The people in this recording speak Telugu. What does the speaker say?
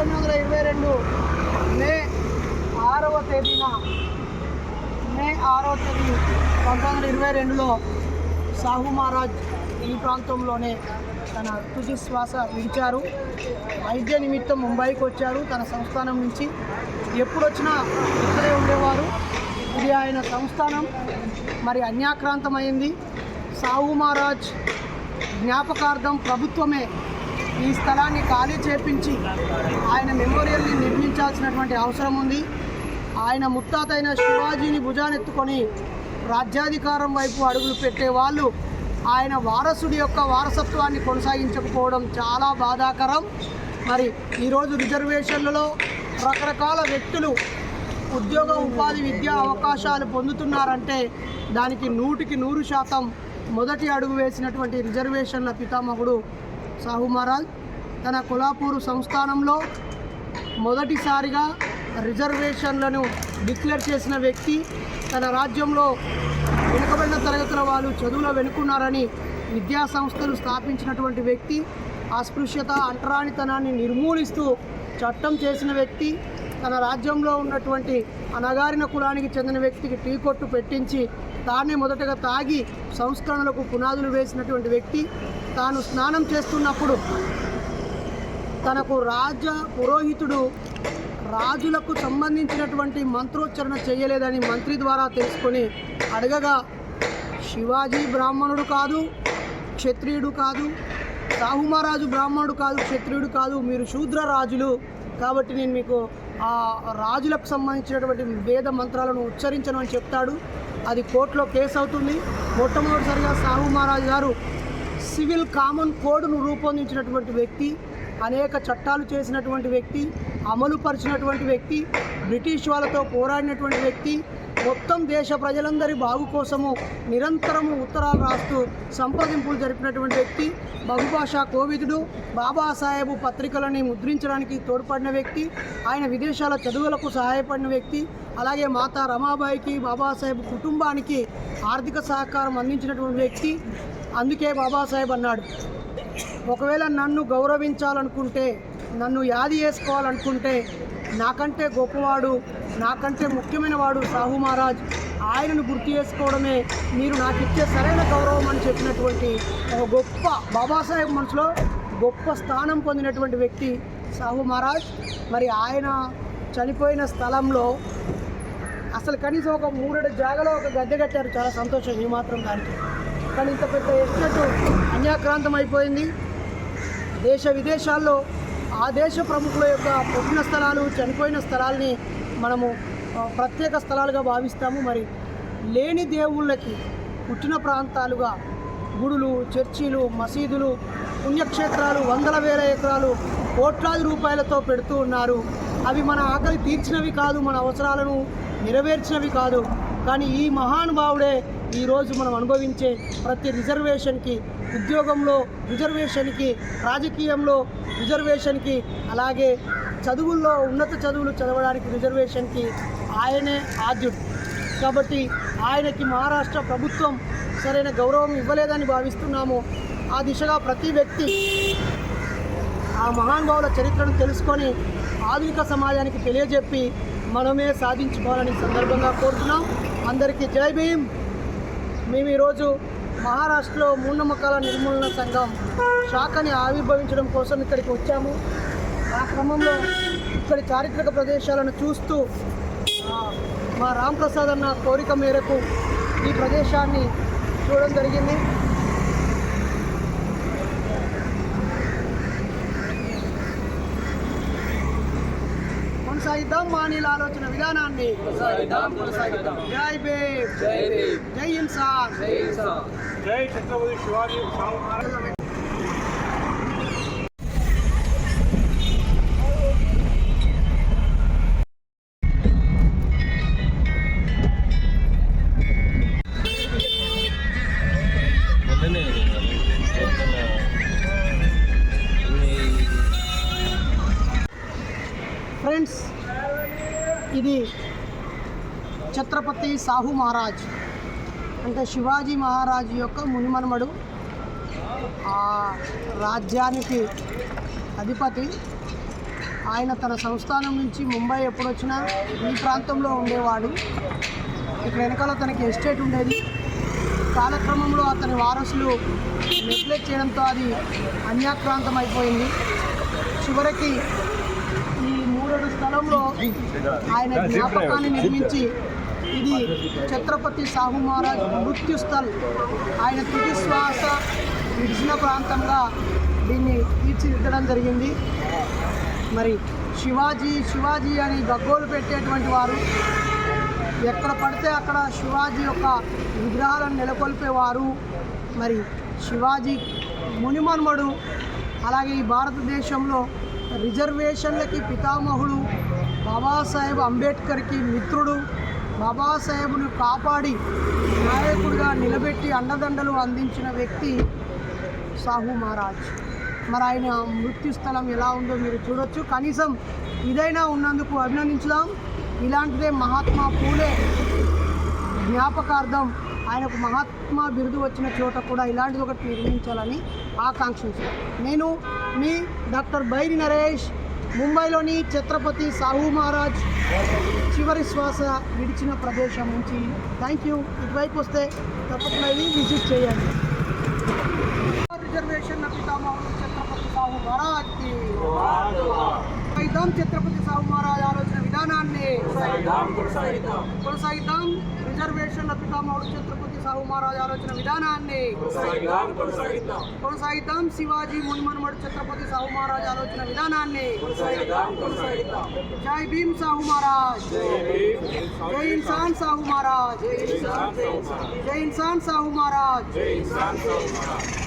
పంతొమ్మిది వందల ఇరవై రెండు మే ఆరవ తేదీన మే ఆరవ తేదీ పంతొమ్మిది వందల ఇరవై రెండులో సాహు మహారాజ్ ఈ ప్రాంతంలోనే తన తుది శ్వాస విడిచారు. వైద్య నిమిత్తం ముంబైకి వచ్చారు. తన సంస్థానం నుంచి ఎప్పుడు వచ్చినా ఇక్కడే ఉండేవారు. ఇది ఆయన సంస్థానం. మరి అన్యాక్రాంతమైంది. సాహు మహారాజ్ జ్ఞాపకార్థం ప్రభుత్వమే ఈ స్థలాన్ని ఖాళీ చేపించి ఆయన మెమోరియల్ని నిర్మించాల్సినటువంటి అవసరం ఉంది. ఆయన ముత్తాత అయిన శివాజీని భుజానెత్తుకొని రాజ్యాధికారం వైపు అడుగులు పెట్టే వాళ్ళు ఆయన వారసుడి యొక్క వారసత్వాన్ని కొనసాగించకపోవడం చాలా బాధాకరం. మరి ఈరోజు రిజర్వేషన్లలో రకరకాల వ్యక్తులు ఉద్యోగ ఉపాధి విద్యా అవకాశాలు పొందుతున్నారంటే దానికి నూటికి నూరు శాతం మొదటి అడుగు వేసినటువంటి రిజర్వేషన్ల పితామహుడు సాహు మహారాజ్ తన కొలాపూరు సంస్థానంలో మొదటిసారిగా రిజర్వేషన్లను డిక్లేర్ చేసిన వ్యక్తి తన రాజ్యంలో వెనుకబడిన తరగతుల వాళ్ళు చదువులో వెనుకున్నారని విద్యా సంస్థలు స్థాపించినటువంటి వ్యక్తి అస్పృశ్యత అంటరానితనాన్ని నిర్మూలిస్తూ చట్టం చేసిన వ్యక్తి తన రాజ్యంలో ఉన్నటువంటి అనగారిన కులానికి చెందిన వ్యక్తికి టీ కొట్టు పెట్టించి తానే మొదటగా తాగి సంస్కరణలకు పునాదులు వేసినటువంటి వ్యక్తి. తాను స్నానం చేస్తున్నప్పుడు తనకు రాజ పురోహితుడు రాజులకు సంబంధించినటువంటి మంత్రోచ్చరణ చేయలేదని మంత్రి ద్వారా తెలుసుకొని అడగగా శివాజీ బ్రాహ్మణుడు కాదు క్షత్రియుడు కాదు సాహుమారాజు బ్రాహ్మణుడు కాదు క్షత్రియుడు కాదు మీరు శూద్ర రాజులు కాబట్టి నేను మీకు ఆ రాజులకు సంబంధించినటువంటి వేద మంత్రాలను ఉచ్చరించను అని చెప్తాడు. అది కోర్టులో కేసు అవుతుంది. మొట్టమొదటిసారిగా సాహు మహారాజు గారు సివిల్ కామన్ కోడ్ను రూపొందించినటువంటి వ్యక్తి అనేక చట్టాలు చేసినటువంటి వ్యక్తి అమలు పరిచినటువంటి వ్యక్తి బ్రిటిష్ వాళ్ళతో పోరాడినటువంటి వ్యక్తి మొత్తం దేశ ప్రజలందరి బాగు కోసము నిరంతరము ఉత్తరాలు రాస్తూ సంప్రదింపులు జరిపినటువంటి వ్యక్తి బహుభాషా కోవిదుడు బాబాసాహెబు పత్రికలని ముద్రించడానికి తోడ్పడిన వ్యక్తి ఆయన విదేశాల చదువులకు సహాయపడిన వ్యక్తి అలాగే మాతా రమాబాయికి బాబాసాహెబ్ కుటుంబానికి ఆర్థిక సహకారం అందించినటువంటి వ్యక్తి. అందుకే బాబాసాహెబ్ అన్నాడు ఒకవేళ నన్ను గౌరవించాలనుకుంటే నన్ను యాది చేసుకోవాలనుకుంటే నాకంటే గొప్పవాడు నాకంటే ముఖ్యమైన వాడు సాహు మహారాజ్. ఆయనను గుర్తు చేసుకోవడమే మీరు నాకు ఇచ్చే సరైన గౌరవం అని చెప్పినటువంటి ఒక గొప్ప బాబాసాహెబ్ మనసులో గొప్ప స్థానం పొందినటువంటి వ్యక్తి సాహు మహారాజ్. మరి ఆయన చనిపోయిన స్థలంలో అసలు కనీసం ఒక మూడేడు జాగలో ఒక గద్దె కట్టారు. చాలా సంతోషం ఈ మాత్రం దానికి. కానీ ఇంత పెద్ద ఎస్టేట్ అన్యాక్రాంతం అయిపోయింది. దేశ విదేశాల్లో ఆ దేశ ప్రముఖుల యొక్క పుట్టిన స్థలాలు చనిపోయిన స్థలాల్ని మనము ప్రత్యేక స్థలాలుగా భావిస్తాము. మరి లేని దేవుళ్ళకి పుట్టిన ప్రాంతాలుగా గుడులు చర్చిలు మసీదులు పుణ్యక్షేత్రాలు వందల వేల ఎకరాలు కోట్లాది రూపాయలతో పెడుతూ ఉన్నారు. అవి మన ఆకలి తీర్చినవి కాదు మన అవసరాలను నెరవేర్చినవి కాదు. కానీ ఈ మహానుభావుడే ఈరోజు మనం అనుభవించే ప్రతి రిజర్వేషన్కి ఉద్యోగంలో రిజర్వేషన్కి రాజకీయంలో రిజర్వేషన్కి అలాగే చదువుల్లో ఉన్నత చదువులు చదవడానికి రిజర్వేషన్కి ఆయనే ఆద్యుడు. కాబట్టి ఆయనకి మహారాష్ట్ర ప్రభుత్వం సరైన గౌరవం ఇవ్వలేదని భావిస్తున్నాము. ఆ దిశగా ప్రతి వ్యక్తి ఆ మహానుభావుల చరిత్రను తెలుసుకొని ఆధునిక సమాజానికి తెలియజెప్పి మనమే సాధించుకోవాలని సందర్భంగా కోరుతున్నాం. అందరికీ జై భీమ్! మేము ఈరోజు మహారాష్ట్రలో మూఢనమ్మకాల నిర్మూలన సంఘం శాఖని ఆవిర్భవించడం కోసం ఇక్కడికి వచ్చాము. ఆ క్రమంలో ఇక్కడి చారిత్రక ప్రదేశాలను చూస్తూ మా రామ్ ప్రసాద్ అన్న కోరిక మేరకు ఈ ప్రదేశాన్ని చూడడం జరిగింది. కొనసాగిద్దాం మానీల ఆలోచన విధానాన్ని. జై భీమ్. జై ఇన్సాన్ జై ఛత్రపతి శివాజీ సాహు మహారాజ్ ఇది ఛత్రపతి సాహు మహారాజ్. అంటే శివాజీ మహారాజు యొక్క మునిమనుమడు ఆ రాజ్యానికి అధిపతి. ఆయన తన సంస్థానం నుంచి ముంబై ఎప్పుడు వచ్చినా ఈ ప్రాంతంలో ఉండేవాడు. ఇక్కడ వెనకాల తనకి ఎస్టేట్ ఉండేది. కాలక్రమంలో అతని వారసులు నెగ్లెక్ట్ చేయడంతో అది అన్యాక్రాంతం అయిపోయింది చివరికి ఈ స్థలంలో ఆయన జ్ఞాపకాన్ని నిర్మించి ఇది ఛత్రపతి సాహు మహారాజ్ మృత్యు స్థల్. ఆయన తుది శ్వాస విడిచిన ప్రాంతంగా దీన్ని తీర్చిదిద్దడం జరిగింది. మరి శివాజీ శివాజీ అని గగ్గోలు పెట్టేటువంటి వారు ఎక్కడ పడితే అక్కడ శివాజీ యొక్క విగ్రహాలను నెలకొల్పేవారు. మరి శివాజీ మునిమన్మడు అలాగే ఈ భారతదేశంలో రిజర్వేషన్లకి పితామహుడు బాబాసాహెబ్ అంబేద్కర్కి మిత్రుడు. బాబాసాహెబ్ను కాపాడి నాయకుడిగా నిలబెట్టి అండదండలు అందించిన వ్యక్తి సాహు మహారాజ్. మరి ఆయన మృత్యు స్థలం ఎలా ఉందో మీరు చూడొచ్చు. కనీసం ఇదైనా ఉన్నందుకు అభినందించుదాం. ఇలాంటిదే మహాత్మా పూలే జ్ఞాపకార్థం. ఆయనకు మహాత్మా బిరుదు వచ్చిన చోట కూడా ఇలాంటిది ఒకటి నిర్మించాలని ఆకాంక్షించాను నేను మీ డాక్టర్ బైరి నరేష్ ముంబైలోని ఛత్రపతి సాహు మహారాజ్ చివరి శ్వాస విడిచిన ప్రదేశం నుంచి. థ్యాంక్ యూ ఇటువైపు వస్తే తప్పకుండా ఇది విజిట్ చేయండి. రిజర్వేషన్ పితామహుడు ఛత్రపతి సాహు మహారాజ్ ఛత్రపతి సాహు మహారాజ్ ఆలోచన విధానాన్ని కొనసాగిద్దాం రిజర్వేషన్ల పితామహుడు ఛత్రపతి సాహు మహారాజ్ ఆలోచన విధానాన్ని కొనసాగిద్దాం శివాజీ మునిమనుమడు ఛత్రపతి సాహు మహారాజ్ ఆలోచన విధానాన్ని జై భీమ్ సాహు మహారాజ్ జై ఇన్సాన్ సాహు మహారాజ్ జై ఇన్సాన్ సాహు మహారాజ్ జై ఇన్సాన్ సాహు మహారాజ్